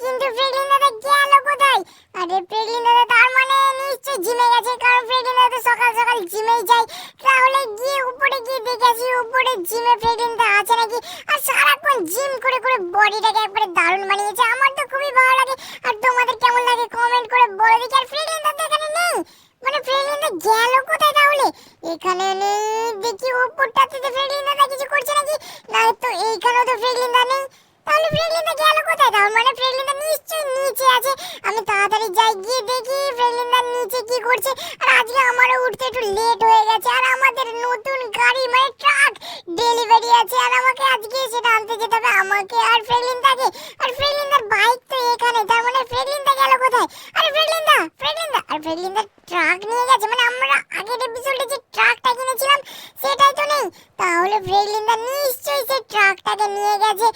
কিন্তু ফ্রেডলিন গেল কোথায়? আরে ফ্রেডলিন তার মানে নিশ্চয়ই জিমে গেছে, কারণ ফ্রেডলিন সকাল সকাল জিমেই যায় তাহলে গিয়ে উপরে গিয়ে দেখেছি উপরে জিমে ফ্রেডলিন আছে নাকি? আর সারাক্ষণ জিম করে করে বডিটাকে একবারে দারুণ বানিয়েছে। আমার তো খুবই ভালো লাগে। আর তোমাদের কেমন লাগে কমেন্ট করে বলে দিচ্ছি আর ফ্রেডলিন দাদা এখানে নেই? মানে ফ্রেডলিন দাদা গেল কোথায় তাহলে? এখানে নেই, দেখি উপরটাতে ফ্রেডলিন দাদা কিছু করছে নাকি? না, তো এইখানেও তো ফ্রেডলিন দাদা নেই। তাহলে ফ্রেডলিনদা গেল কোথায়? তার মানে ফ্রেডলিনদা নিশ্চয়ই নিচে আছে। আমি তাড়াতাড়ি যাই, গিয়ে দেখি ফ্রেডলিনদা নিচে কি করছে। আর আজকে আমারও উঠতে একটু লেট হয়ে গেছে। আর আমাদের নতুন গাড়ি মানে ট্রাক ডেলিভারি আছে। আর আমাকে আজকে সেটা আনতে যেতে হবে আমাকে আর ফ্রেডলিনদাকে আর ফ্রেডলিনদার বাইক তো এখানে। তার মানে ফ্রেডলিনদা গেল কোথায়? আরে ফ্রেডলিনদা ফ্রেডলিনদা আর ফ্রেডলিনদা ট্রাক নিয়ে গেছে। মানে আমরা আগের এপিসোডে যে ট্রাকটা কিনেছিলাম, সেটাই তো নেই। তাহলে ফ্রেডলিনদা নিশ্চয়ই সেই ট্রাকটাকে নিয়ে গেছে।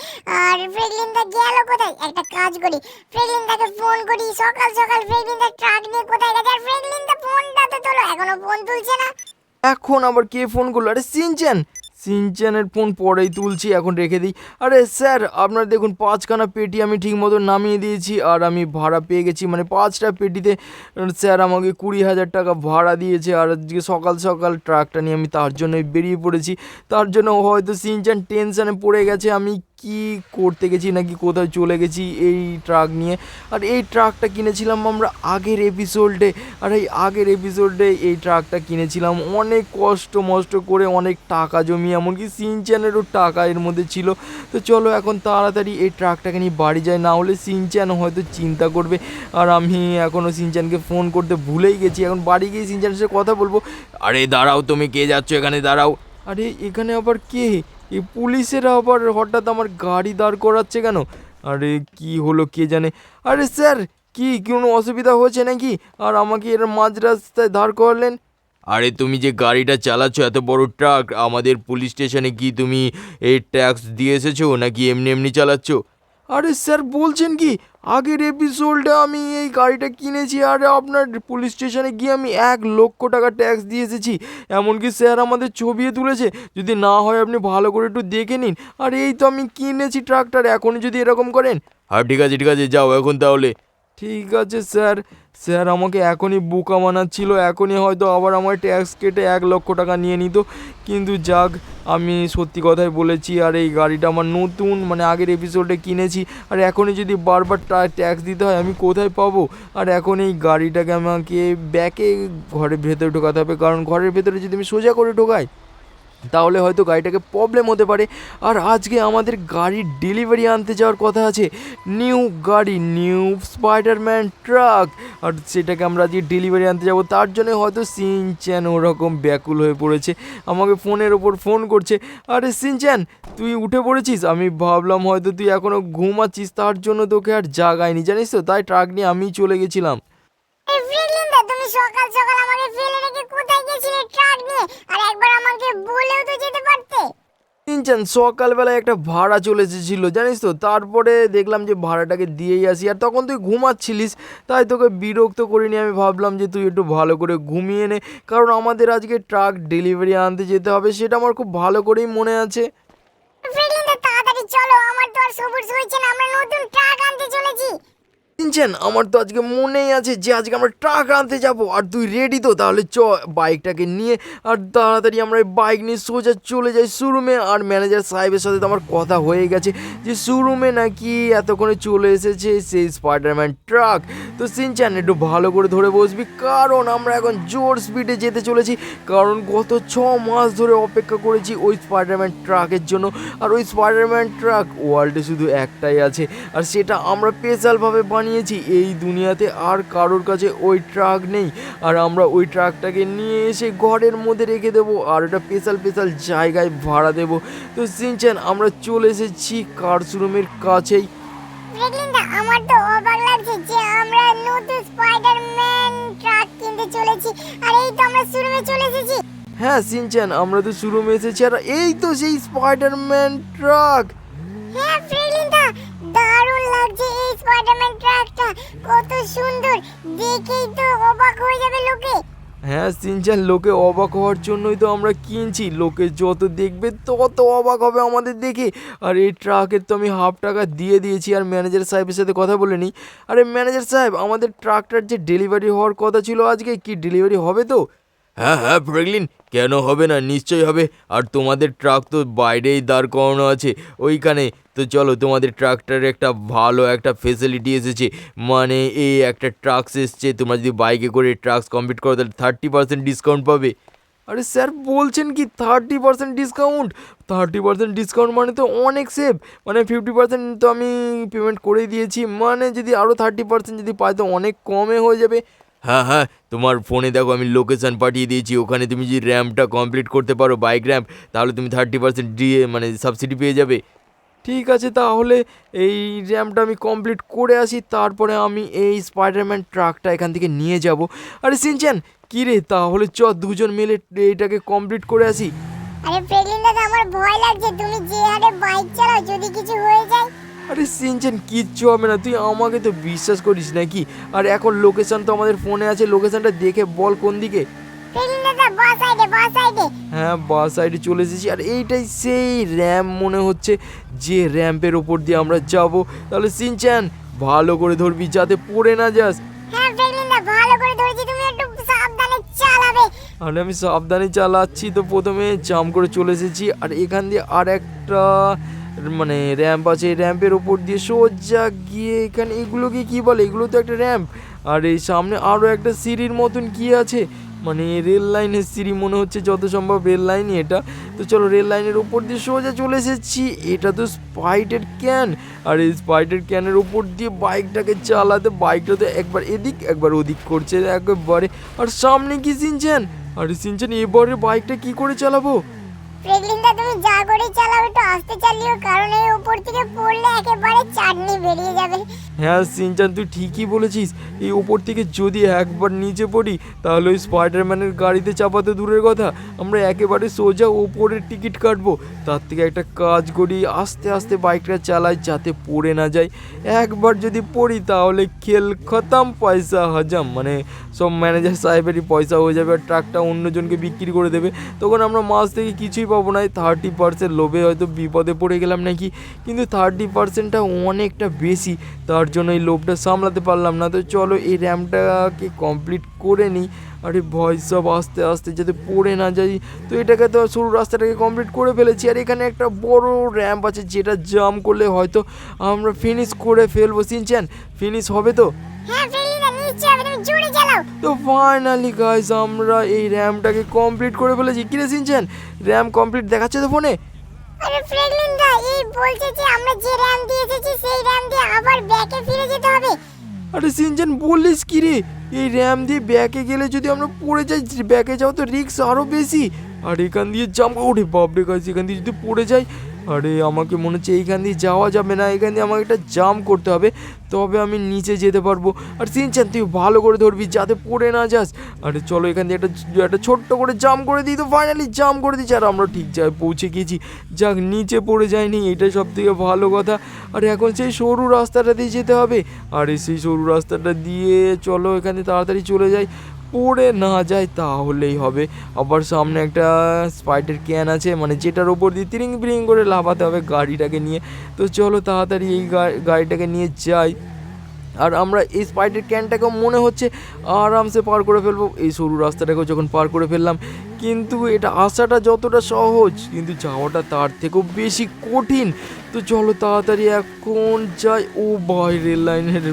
আর ফ্রেডলিনদা গেল কোথায়? একটা কাজ করি। ফ্রেডলিনদাকে ফোন করি, সকাল সকাল ফ্রেডলিনদা ট্রাক নিয়ে কোথায় গেছে? আর ফ্রেডলিনদা ফোনটা তো তোলো, এখনও ফোন তুলছে না। এখন আবার কে ফোন করল? আরে সিনচ্যান সিনচ্যানের ফোন পরেই তুলছি, এখন রেখে দিই। আরে স্যার, আপনার দেখুন, পাঁচখানা পেটি আমি ঠিক মতো নামিয়ে দিয়েছি, আর আমি ভাড়া পেয়ে গেছি। মানে পাঁচটা পেটিতে স্যার আমাকে কুড়ি হাজার টাকা ভাড়া দিয়েছে, আর আজকে সকাল সকাল ট্রাকটা নিয়ে আমি তার জন্যই বেরিয়ে পড়েছি। তার জন্য হয়তো সিনচ্যান টেনশানে পড়ে গেছে, আমি কি করতে গেছি নাকি কোথাও চলে গেছি এই ট্রাক নিয়ে। আর এই ট্রাকটা কিনেছিলাম আমরা আগের এপিসোডে আর এই আগের এপিসোডে এই ট্রাকটা কিনেছিলাম। অনেক কষ্ট মষ্ট করে অনেক টাকা জমিয়ে এমনকি সিনচ্যানেরও টাকা এর মধ্যে ছিল। তো চলো এখন তাড়াতাড়ি এই ট্রাকটাকে নিয়ে বাড়ি যাই, না হলে সিনচ্যান হয়তো চিন্তা করবে। আর আমি এখনও সিনচ্যানকে ফোন করতে ভুলেই গেছি। এখন বাড়ি গিয়ে সিনচ্যানের সাথে কথা বলব। আরে দাঁড়াও, তুমি কে যাচ্ছ এখানে? দাঁড়াও। আরে এখানে আবার কে? এই পুলিশেরা আবার হঠাৎ আমার গাড়ি দাঁড় করাচ্ছে কেন? আরে কি হলো কে জানে? আরে স্যার, কি, কোনো অসুবিধা হয়েছে নাকি? আর আমাকে এর মাঝ রাস্তায় দাঁড় করালেন? আরে তুমি যে গাড়িটা চালাচ্ছ, এত বড় ট্রাক, আমাদের পুলিশ স্টেশনে কি তুমি এই ট্যাক্স দিয়ে এসেছ, নাকি এমনি এমনি চালাচ্ছ? আরে স্যার বলছেন কি? আগের এপিসোডে আমি এই গাড়িটা কিনেছি আর আপনার পুলিশ স্টেশনে গিয়ে আমি এক লক্ষ টাকা ট্যাক্স দিয়ে এসেছি। এমনকি স্যার আমাদের ছবিও তুলেছে। যদি না হয় আপনি ভালো করে একটু দেখে নিন। আর এই তো আমি কিনেছি ট্রাক্টর এখনই যদি এরকম করেন। আর ঠিক আছে ঠিক আছে যাও এখন তাহলে। ঠিক আছে স্যার। স্যার, আমাকে এখনই বোকা বানাচ্ছিল, এখনই হয়তো আবার আমার ট্যাক্স কেটে এক লক্ষ টাকা নিয়ে নিত। কিন্তু যাক, আমি সত্যি কথাই বলেছি, আর এই গাড়িটা আমার নতুন মানে আগের এপিসোডে কিনেছি। আর এখনই যদি বারবার ট্যাক্স দিতে হয়, আমি কোথায় পাবো? আর এখন এই গাড়িটাকে আমাকে ব্যাকে ঘরের ভেতরে ঢোকাতে হবে, কারণ ঘরের ভেতরে যদি আমি সোজা করে ঢোকাই তাহলে হয়তো গাড়িটাকে প্রবলেম হতে পারে। আর আজকে আমাদের গাড়ির ডেলিভারি আনতে যাওয়ার কথা আছে। নিউ গাড়ি নিউ স্পাইডারম্যান ট্রাক আর সেটাকে আমরা আজকে ডেলিভারি আনতে যাব। তার জন্য হয়তো সিনচ্যান ওরকম ব্যাকুল হয়ে পড়েছে। আমাকে ফোনের ওপর ফোন করছে। আরে সিনচ্যান তুই উঠে পড়েছিস? আমি ভাবলাম হয়তো তুই এখনও ঘুমাচ্ছিস। তার জন্য তোকে আর জাগায়নি জানিস তো, তাই ট্রাক নিয়ে আমিই চলে গেছিলাম। সকাল সকাল আমাকে ফেলে রেখে কোথায় ট্রাক নিয়ে আর একবার আমাকে বলেও তো যেতে পারতে। সিনচ্যান সকালবেলায় একটা ভাড়া চলে এসেছিল জানিস তো? তারপরে দেখলাম যে ভাড়াটাকে দিয়েই আসি। আর তখন তুই ঘুমাচ্ছিলিস তাই তোকে বিরক্ত করিনি। আমি ভাবলাম যে তুই একটু ভালো করে ঘুমিয়ে নে কারণ আমাদের আজকে ট্রাক ডেলিভারি আনতে যেতে হবে সেটা আমার খুব ভালো করেই মনে আছে। তাড়াতাড়ি চলো আমার তো আর সবুজ হয়েছে না আমরা নতুন ট্রাক আনতে চলেছি। সিনচ্যান আমার তো আজকে মনেই আছে যে আজকে আমরা ট্রাক আনতে যাব। আর তুই রেডি তো? তাহলে চ বাইকটাকে নিয়ে আর তাড়াতাড়ি আমরা বাইক নিয়ে সোজা চলে যাই শোরুমে আর ম্যানেজার সাহেবের সাথে তো আমার কথা হয়ে গেছে যে শোরুমে নাকি এতক্ষণে চলে এসেছে সেই স্পাইডারম্যান ট্রাক তো সিনচ্যান একটু ভালো করে ধরে বসবি। কারণ আমরা এখন জোর স্পিডে যেতে চলেছি। কারণ গত ছ মাস ধরে অপেক্ষা করেছি ওই স্পাইডারম্যান ট্রাকের জন্য। আর ওই স্পাইডারম্যান ট্রাক ওয়ার্ল্ডে শুধু একটাই আছে। আর সেটা আমরা স্পেশালভাবে বানিয়েছি এই দুনিয়াতে আর কারোর কাছে ওই ট্রাক নেই। আর আমরা ওই ট্রাকটাকে নিয়ে এসে ঘরের মধ্যে রেখে দেবো আর ওটা স্পেশাল স্পেশাল জায়গায় ভাড়া দেবো। তো সিনচ্যান আমরা চলে এসেছি কার শোরুমের কাছেই আমার তো অবাক লাগছে যে আমরা নতুন স্পাইডারম্যান ট্রাক কিনতে চলেছি আর এই তো আমরা শোরুমে চলে এসেছি। হ্যাঁ সিনচ্যান আমরা তো শোরুমে এসেছি আর এই তো সেই স্পাইডারম্যান ট্রাক। স্পাইডারম্যান ট্রাকটা কত সুন্দর। দেখেই তো অবাক হয়ে যাবে লোকে। হ্যাঁ সিনচান, লোকে অবাক হওয়ার জন্যই তো আমরা কিনছি। লোকে যত দেখবে, তত অবাক হবে আমাদের দেখে। আর এই ট্রাকের তো আমি হাফ টাকা দিয়ে দিয়েছি আর ম্যানেজার সাহেবের সাথে কথা বলে নিই। আরে ম্যানেজার সাহেব, আমাদের ট্রাকটার যে ডেলিভারি হওয়ার কথা ছিল আজকে, কি ডেলিভারি হবে তো? হ্যাঁ হ্যাঁ ফ্রেগলিন কেন হবে না? নিশ্চয়ই হবে। আর তোমাদের ট্রাক তো বাইরেই দাঁড় করানো আছে। ওইখানে। তো চলো, তোমাদের ট্রাকটার একটা ভালো একটা ফেসিলিটি এসেছে। মানে এই একটা ট্রাক্স এসছে, তোমরা যদি বাইকে করে ট্রাক্স কমপ্লিট করো, তাহলে থার্টি পার্সেন্ট ডিসকাউন্ট পাবে। আরে স্যার, বলছেন কি thirty percent discount thirty percent discount মানে তো অনেক সেভ মানে ফিফটি পার্সেন্ট তো আমি পেমেন্ট করেই দিয়েছি। মানে যদি আরও থার্টি পার্সেন্ট যদি পাই, তো অনেক কমে হয়ে যাবে। হ্যাঁ হ্যাঁ তোমার ফোনে দেখো আমি লোকেশান পাঠিয়ে দিয়েছি, ওখানে তুমি যদি র্যাম্পটা কমপ্লিট করতে পারো বাইক র্যাম্প তাহলে তুমি থার্টি পার্সেন্ট দিয়ে মানে সাবসিডি পেয়ে যাবে। ঠিক আছে, তাহলে এই র্যাম্পটা আমি কমপ্লিট করে আসি, তারপরে আমি এই স্পাইডারম্যান ট্রাকটা এখান থেকে নিয়ে যাব। আরে সিনচ্যান কী রে তাহলে চ, দুজন মিলে এইটাকে কমপ্লিট করে আসি। আরে প্রেগলিন দাদা আমার ভয় লাগছে, তুমি যে হারে বাইক চালাও, যদি কিছু হয়ে যায়। আরে সিনচেন কিচ্ছু হবে না। তুই আমাকে তো বিশ্বাস করিস নাকি? আর এখন লোকেশন তো আমাদের ফোনে আছে লোকেশনটা দেখে বল কোন দিকে? হ্যাঁ বাস সাইডে চলে এসেছি। আর এইটাই সেই র্যাম্প মনে হচ্ছে যে র্যাম্পের ওপর দিয়ে আমরা যাব। তাহলে সিনচ্যান ভালো করে ধরবি যাতে পড়ে না যাস। হ্যাঁ চালাবে। আর আমি সাবধানে চালাচ্ছি তো প্রথমে জাম করে চলে এসেছি। আর এখান দিয়ে আর একটা মানে র্যাম্প আছে, এই র্যাম্পের ওপর দিয়ে সোজা গিয়ে এখানে এগুলোকে কি বলে? এগুলো তো একটা র্যাম্প আর এই সামনে আরও একটা সিঁড়ির মতন কি আছে? মানে রেল লাইনের সিঁড়ি মনে হচ্ছে যত সম্ভব রেল লাইনই এটা। তো চলো রেল লাইনের উপর দিয়ে সোজা চলে এসেছি। এটা তো স্পাইটের ক্যান আর এই স্পাইটের ক্যানের উপর দিয়ে বাইকটাকে চালাতে বাইকটা তো একবার এদিক, একবার ওদিক করছে একবারে। আর সামনে কি সিনছেন আর সিনছেন এবারে বাইকটা কি করে চালাবো? তুমি যা করে চালাও, একটু আস্তে চালিও কারণ এই উপর থেকে পড়লে একেবারে চাটনি বেরিয়ে যাবে। হ্যাঁ সিনচান, তুই ঠিকই বলেছিস। এই ওপর থেকে যদি একবার নিচে পড়ি, তাহলে ওই স্পাইডারম্যানের গাড়িতে চাপাতে দূরের কথা। আমরা একেবারে সোজা ওপরের টিকিট কাটবো। তার থেকে একটা কাজ করি, আস্তে আস্তে বাইকটা চালাই, যাতে পড়ে না যায় একবার যদি পড়ি, তাহলে খেল খতম, পয়সা হজম। মানে সব ম্যানেজার সাহেবেরই পয়সা হয়ে যাবে আর ট্রাকটা অন্যজনকে বিক্রি করে দেবে। তখন আমরা মাছ থেকে কিছুই পাবো না। থার্টি পার্সেন্ট লোভে হয়তো বিপদে পড়ে গেলাম নাকি? কিন্তু থার্টি পার্সেন্টটা অনেকটা বেশি। তার জন্য এই লোভটা সামলাতে পারলাম না। তো চলো এই র্যামটাকে কমপ্লিট করে নিই। আরে ভয়, সব আস্তে আস্তে যাতে পড়ে না যাই। তো এটাকে তো সরু রাস্তাটাকে কমপ্লিট করে ফেলেছি। আর এখানে একটা বড় র্যাম্প আছে, যেটা জাম করলে হয়তো আমরা ফিনিশ করে ফেলব। সিনচ্যান ফিনিশ হবে তো? হ্যাঁ হবে, তুমি জোরে তো ফাইনালি গাইস আমরা এই র্যামটাকে কমপ্লিট করে ফেলেছি। কিরে সিনচ্যান র্যাম কমপ্লিট দেখাচ্ছে তো ফোনে আরে দা এই বলছে যে আমরা যে র্যাম দিয়ে এসেছি সেই র্যাম দিয়ে আবার ব্যাকে ফিরে যেতে হবে। আরে সিনচান বললিস কি রে? এই র্যাম দিয়ে ব্যাকে গেলে যদি আমরা পড়ে যাই ব্যাকে যাও তো রিস্ক আরও বেশি। আর এখান দিয়ে জাম ওরে বাপরে গাছ এখান দিয়ে যদি পড়ে যাই আরে, আমাকে মনে হচ্ছে এইখান দিয়ে যাওয়া যাবে না এখান দিয়ে আমাকে একটা জাম করতে হবে, তবে আমি নিচে যেতে পারব। আর সিনচান, তুই ভালো করে ধরবি, যাতে পড়ে না যাস। আরে, চলো এখান দিয়ে একটা একটা ছোট্ট করে জাম করে দিই তো ফাইনালি জাম করে দিচ্ছি আর আমরা ঠিক জায়গায় পৌঁছে গিয়েছি যাক, নিচে পড়ে যায়নি এটা সব থেকে ভালো কথা। আর, এখন সেই সরু রাস্তাটা দিয়ে যেতে হবে। আর, সেই সরু রাস্তাটা দিয়ে চলো, এখানে তাড়াতাড়ি চলে যাই। পড়ে না যায় তাহলেই হবে। আবার সামনে একটা স্পাইটের ক্যান আছে মানে যেটার ওপর দিয়ে তিরিং বিরিং করে লাফাতে হবে গাড়িটাকে নিয়ে। তো চলো তাড়াতাড়ি এই গাড়িটাকে নিয়ে যাই। আর আমরা এই স্পাইটের ক্যানটাকেও মনে হচ্ছে আরামসে পার করে ফেলব। এই সরু রাস্তাটাকেও যখন পার করে ফেললাম, কিন্তু এটা আসাটা যতটা সহজ, কিন্তু যাওয়াটা তার থেকেও বেশি কঠিন। তো চলো তাড়াতাড়ি এখন যাই। ও ভাই, রেল লাইনের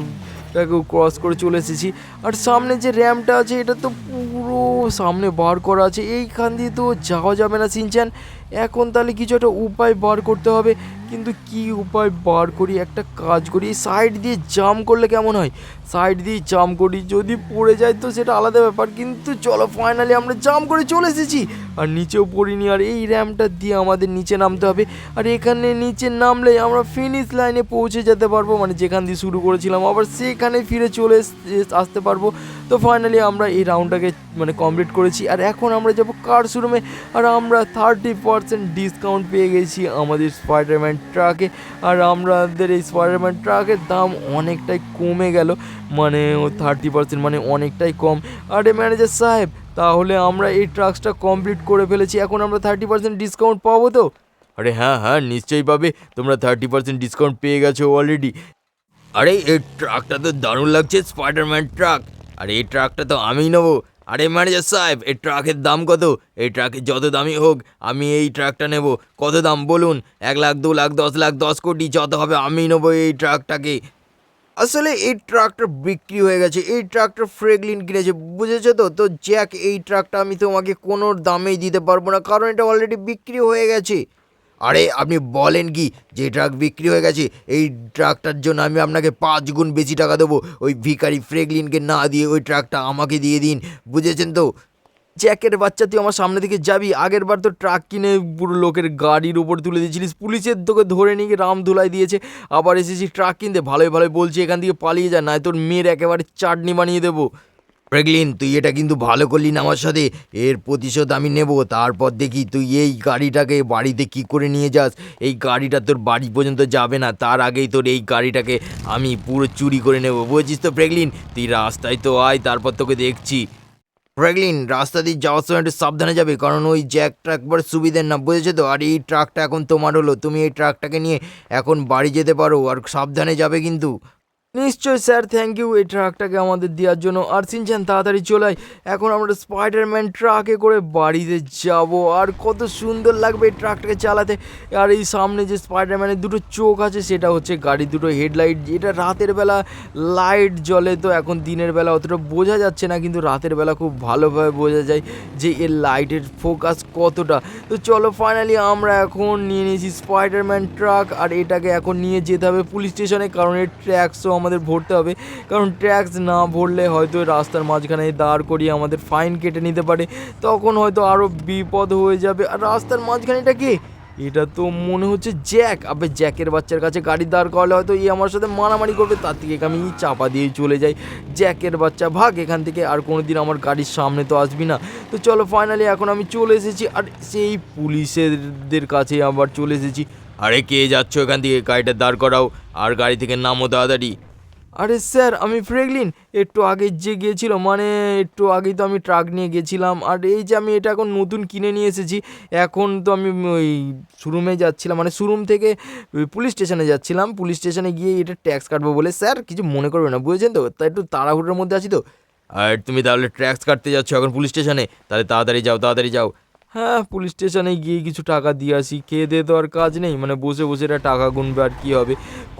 ক্রস করে চলে এসেছি। আর সামনে যে র্যাম্পটা আছে, এটা তো পুরো সামনে বার করা আছে। এইখান দিয়ে তো যাওয়া যাবে না সিনচান এখন তাহলে কিছু একটা উপায় বার করতে হবে। কিন্তু কি উপায় বার করি? একটা কাজ করি। সাইড দিয়ে জাম করলে কেমন হয়? সাইড দিয়ে জাম করি। যদি পড়ে যায় তো সেটা আলাদা ব্যাপার। কিন্তু চলো ফাইনালি আমরা জাম করে চলে এসেছি। আর নিচেও পড়িনি। আর এই র্যাম্পটা দিয়ে আমাদের নিচে নামতে হবে। আর এখানে নিচে নামলে আমরা ফিনিশ লাইনে পৌঁছে যেতে পারব। মানে যেখান দিয়ে শুরু করেছিলাম। আবার সেখানে ফিরে চলে আসতে পারব। তো ফাইনালি আমরা এই রাউন্ডটাকে মানে কমপ্লিট করেছি। আর এখন আমরা যাব কার শোরুমে আর আমরা থার্টি পার্সেন্ট ডিসকাউন্ট পেয়ে গেছি আমাদের স্পাইডারম্যান ট্রাকে আর আমাদের এই স্পাইডারম্যান ট্রাকের দাম অনেকটাই কমে গেল মানে ও থার্টি পার্সেন্ট মানে অনেকটাই কম। আরে ম্যানেজার সাহেব, তাহলে আমরা এই ট্রাক্সটা কমপ্লিট করে ফেলেছি, এখন আমরা থার্টি পার্সেন্ট ডিসকাউন্ট পাবো তো? আরে হ্যাঁ হ্যাঁ নিশ্চয়ই পাবে, তোমরা থার্টি পার্সেন্ট ডিসকাউন্ট পেয়ে গেছো অলরেডি আরে এই ট্রাকটা তো দারুণ লাগছে স্পাইডারম্যান ট্রাক আর এই ট্রাকটা তো আমিই নেব। আরে ম্যানেজার সাহেব, এই ট্রাকের দাম কত? এই ট্রাকের যত দামই হোক, আমি এই ট্রাকটা নেব। কত দাম বলুন? এক লাখ, দু লাখ, দশ লাখ, দশ কোটি, যত হবে আমি নেব এই ট্রাকটাকে। আসলে এই ট্রাকটা বিক্রি হয়ে গেছে। এই ট্রাকটা ফ্রেগলিন কিনেছে, বুঝেছ তো? তো জ্যাক এই ট্রাকটা আমি তোমাকে কোনো দামেই দিতে পারব না, কারণ এটা অলরেডি বিক্রি হয়ে গেছে। আরে, আপনি বলেন কি? যে ট্রাক বিক্রি হয়ে গেছে, এই ট্রাকটার জন্য আমি আপনাকে পাঁচ গুণ বেশি টাকা দেবো। ওই ভিকারি ফ্রেগলিনকে না দিয়ে ওই ট্রাকটা আমাকে দিয়ে দিন। বুঝেছেন তো? জ্যাকের বাচ্চা, তুই আমার সামনে থেকে যাবি? আগের বার তো ট্রাক কিনে পুরো লোকের গাড়ির উপর তুলে দিয়েছিলিস। পুলিশের তোকে ধরে নিয়ে রাম ধুলাই দিয়েছে। আবার এসেছি ট্রাক কিনতে। ভালোই ভালোই বলছি, এখান থেকে পালিয়ে যা নয় তোর মেয়ের একেবারে চাটনি বানিয়ে দেবো। প্রেগলিন তুই এটা কিন্তু ভালো করলি না আমার সাথে। এর প্রতিশোধ আমি নেব। তারপর দেখি তুই এই গাড়িটাকে বাড়িতে কি করে নিয়ে যাস? এই গাড়িটা তোর বাড়ি পর্যন্ত যাবে না। তার আগেই তোর এই গাড়িটাকে আমি পুরো চুরি করে নেব। বুঝেছিস তো প্রেগলিন? তুই রাস্তায় তো আয়, তারপর তোকে দেখছি। ফ্র্যাগলিন রাস্তা দিয়ে যাওয়ার সময় একটু সাবধানে যাবে, কারণ ওই জ্যাকটা একবার সুবিধের না, বুঝেছ তো? আর এই ট্রাকটা এখন তোমার হলো। তুমি এই ট্রাকটাকে নিয়ে এখন বাড়ি যেতে পারো, আর সাবধানে যাবে কিন্তু। নিশ্চয়ই স্যার থ্যাংক ইউ এই ট্রাকটাকে আমাদের দেওয়ার জন্য। আর সিনচান তাড়াতাড়ি চলাই এখন আমরা স্পাইডারম্যান ট্রাকে করে বাড়িতে যাব। আর কত সুন্দর লাগবে এই ট্রাকটাকে চালাতে। আর এই সামনে যে স্পাইডারম্যানের দুটো চোখ আছে, সেটা হচ্ছে গাড়ির দুটো হেডলাইট যেটা রাতের বেলা লাইট জ্বলে তো এখন দিনের বেলা অতটা বোঝা যাচ্ছে না, কিন্তু রাতের বেলা খুব ভালোভাবে বোঝা যায় যে এর লাইটের ফোকাস কতটা। তো চলো ফাইনালি আমরা এখন নিয়ে নিয়েছি স্পাইডারম্যান ট্রাক আর এটাকে এখন নিয়ে যেতে হবে পুলিশ স্টেশনে, কারণ এর ট্র্যাক ট্র্যাক্সও আমাদের ভরতে হবে। কারণ ট্যাক্স না ভরলে হয়তো রাস্তার মাঝখানে দাঁড় করিয়ে আমাদের ফাইন কেটে নিতে পারে। তখন হয়তো আরও বিপদ হয়ে যাবে। আর রাস্তার মাঝখানে এটা কি? এটা তো মনে হচ্ছে জ্যাক আবে জ্যাকের বাচ্চার কাছে গাড়ি দাঁড় করালে হয়তো এই আমার সাথে মারামারি করবে। তার থেকে আমি চাপা দিয়ে চলে যাই। জ্যাকের বাচ্চা, ভাগ, এখান থেকে আর কোনো দিন আমার গাড়ির সামনে তো আসবি না। তো চলো ফাইনালি এখন আমি চলে এসেছি। আর সেই পুলিশেরদের কাছে আবার চলে এসেছি। আরে কে যাচ্ছ এখান থেকে? গাড়িটা দাঁড় করাও। আর গাড়ি থেকে নামো তাড়াতাড়ি। আরে স্যার, আমি ফ্রেগলিন। একটু আগে যে গিয়েছিল মানে একটু আগেই তো আমি ট্রাক নিয়ে গেছিলাম। আর এই যে আমি এটা এখন নতুন কিনে নিয়ে এসেছি, এখন তো আমি ওই শোরুমে যাচ্ছিলাম। মানে শোরুম থেকে পুলিশ স্টেশনে যাচ্ছিলাম। পুলিশ স্টেশনে গিয়ে এটা ট্যাক্স কাটবো বলে, স্যার, কিছু মনে করবে না, বুঝেছেন তো? তাই একটু তাড়াহুড়োর মধ্যে আছি তো। আর তুমি তাহলে ট্যাক্স কাটতে যাচ্ছ এখন পুলিশ স্টেশনে তাহলে তাড়াতাড়ি যাও তাড়াতাড়ি যাও। হ্যাঁ পুলিশ স্টেশনে গিয়ে কিছু টাকা দিয়ে আসি। খেয়ে দিয়ে তো আর কাজ নেই মানে বসে বসে এটা টাকা গুনবে আর কী হবে।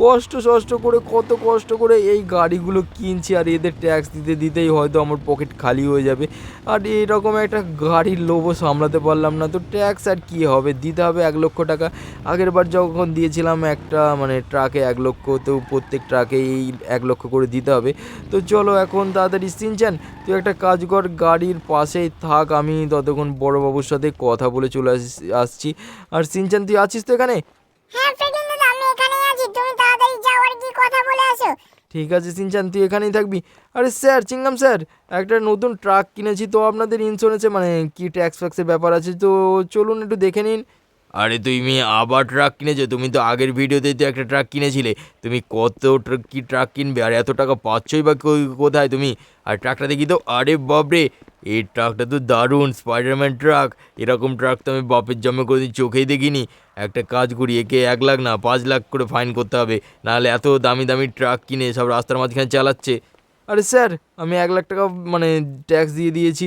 কষ্ট সষ্ট করে, কত কষ্ট করে এই গাড়িগুলো কিনছি আর এদের ট্যাক্স দিতে দিতেই হয়তো আমার পকেট খালি হয়ে যাবে। আর এইরকম একটা গাড়ির লোভও সামলাতে পারলাম না। তো ট্যাক্স আর কী হবে? দিতে হবে এক লক্ষ টাকা। আগের বার যখন দিয়েছিলাম একটা মানে ট্রাকে এক লক্ষ, তো প্রত্যেক ট্রাকে এই এক লক্ষ করে দিতে হবে। তো চলো এখন তাড়াতাড়ি সিনচান, তুই একটা কাজ কর, গাড়ির পাশেই থাক, আমি ততক্ষণ বড়োবাবুর সাথে কথা বলে চলে আস- আসছি। আর সিনচান তুই আছিস তো এখানে? হ্যাঁ দাদা আমি এখানেই আছি। তুমি তাড়াতাড়ি যাও আর কি কথা বলে আসো। ঠিক আছে সিনচান তুই এখানেই থাকবি। আরে স্যার চিংগাম স্যার একটা নতুন ট্রাক কিনেছি তো আপনাদের ইন্স্যুরেন্সে মানে কি ট্যাক্স ফ্যাক্সের ব্যাপার আছে তো চলুন একটু দেখে নিন। আরে তুমি আবার ট্রাক কিনেছো? তুমি তো আগের ভিডিওতে তো একটা ট্রাক কিনেছিলে। তুমি কত ট্রাক কি ট্রাক কিনবে? আর এত টাকা পাচ্ছই বা কোথায় তুমি? আর ট্রাকটা দেখি তো, আরে বাপরে! এই ট্রাকটা তো দারুণ স্পাইডারম্যান ট্রাক এরকম ট্রাক তো আমি বাপের জন্মে কোনোদিন চোখেই দেখিনি। একটা কাজ করি, একে এক লাখ না, পাঁচ লাখ করে ফাইন করতে হবে। নাহলে এত দামি দামি ট্রাক কিনে সব রাস্তার মাঝখানে চালাচ্ছে। আরে স্যার, আমি এক লাখ টাকা মানে ট্যাক্স দিয়ে দিয়েছি।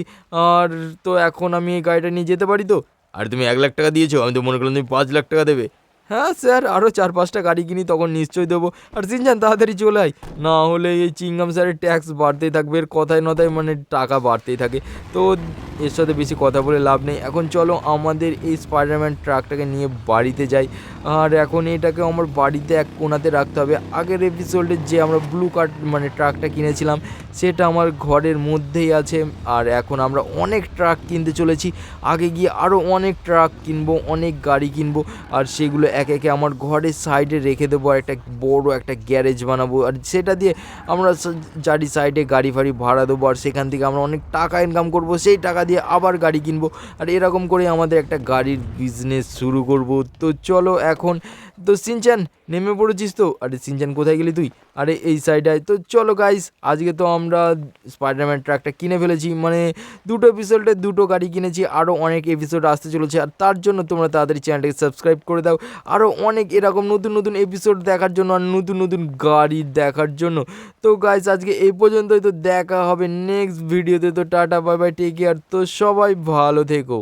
আর তো এখন আমি এই গাড়িটা নিয়ে যেতে পারি তো? আর তুমি এক লাখ টাকা দিয়েছ, আমি তো মনে করলাম তুমি পাঁচ লাখ টাকা দেবে। হ্যাঁ স্যার আরও চার পাঁচটা গাড়ি কিনি, তখন নিশ্চয়ই দেবো। আর সিনজান, তাড়াতাড়ি চলে আয়। না হলে এই চিংগাম স্যারের ট্যাক্স বাড়তেই থাকবে, এর কথায় নথায় মানে টাকা বাড়তেই থাকে। তো এর সাথে বেশি কথা বলে লাভ নেই। এখন চলো আমাদের এই স্পাইডারম্যান ট্রাকটাকে নিয়ে বাড়িতে যাই। আর এখন এটাকে আমার বাড়িতে এক কোনাতে রাখতে হবে। আগের এপিসোডে যে আমরা ব্লু কার্ড মানে ট্রাকটা কিনেছিলাম, সেটা আমার ঘরের মধ্যেই আছে। আর এখন আমরা অনেক ট্রাক কিনতে চলেছি। আগে গিয়ে আরও অনেক ট্রাক কিনবো, অনেক গাড়ি কিনবো। আর সেগুলো এক একে আমার ঘরের সাইডে রেখে দেবো আর একটা বড় একটা গ্যারেজ বানাবো। আর সেটা দিয়ে আমরা চারি সাইডে গাড়ি ফাড়ি ভাড়া দেবো আর সেখান থেকে আমরা অনেক টাকা ইনকাম করব, সেই টাকা দিয়ে আবার গাড়ি কিনবো। আর এরকম করে আমাদের একটা গাড়ির বিজনেস শুরু করব। তো চলো এখন, তো সিনচান, নেমে পড়েছিস তো? আরে সিনচান কোথায় গেলি তুই? আরে এই সাইডায় তো চলো গাইস আজকে তো আমরা স্পাইডারম্যান ট্রাকটা কিনে ফেলেছি। মানে দুটো এপিসোডে দুটো গাড়ি কিনেছি আরও অনেক এপিসোড আসতে চলেছে। আর তার জন্য তোমরা তাড়াতাড়ি চ্যানেলটাকে সাবস্ক্রাইব করে দাও। আরও অনেক এরকম নতুন নতুন এপিসোড দেখার জন্য আর নতুন নতুন গাড়ি দেখার জন্য। তো গাইস আজকে এই পর্যন্তই। তো দেখা হবে নেক্সট ভিডিওতে তো ta-ta bye bye take care তো সবাই ভালো থেকো।